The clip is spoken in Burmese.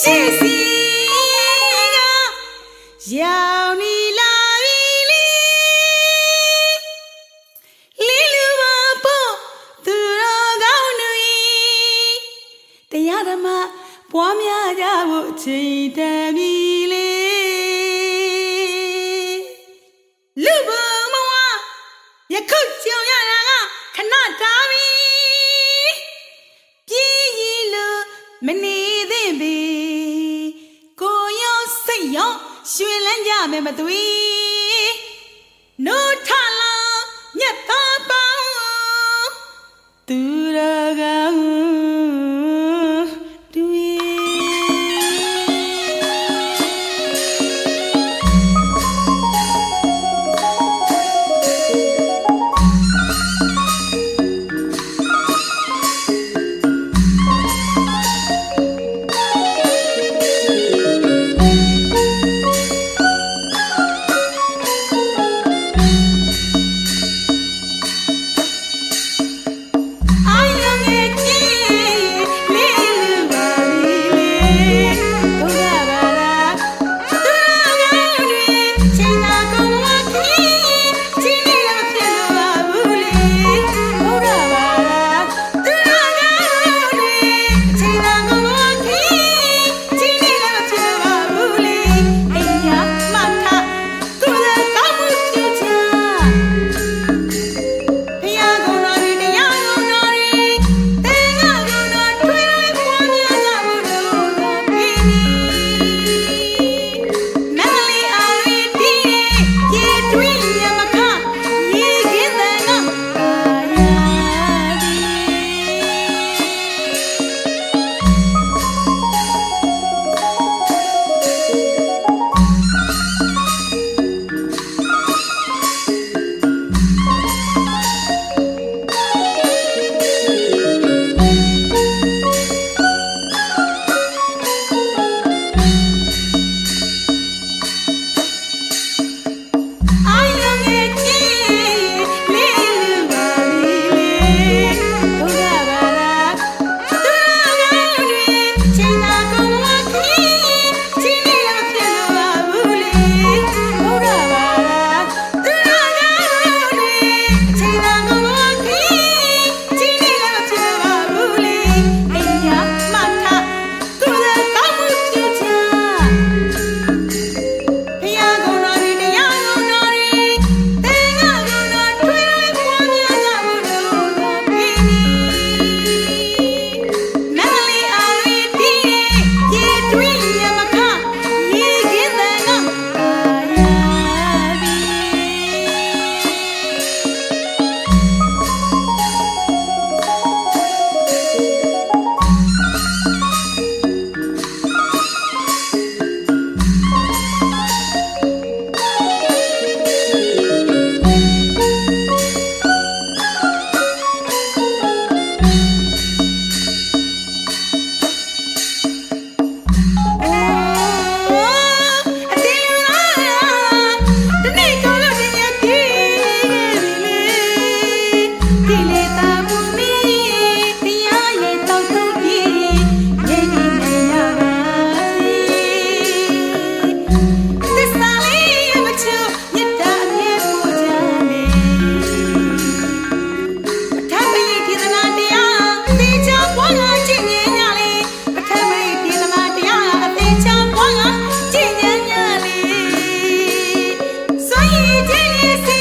ရှိစီကရောင်နီလာပြီလီလီလူမဖို့သူတော်ကောင်းတွေတရားဓမ္မပွားများကြဖို့ချိန်တန်ပြီလေ မယ်မသွေ ရ 一天一。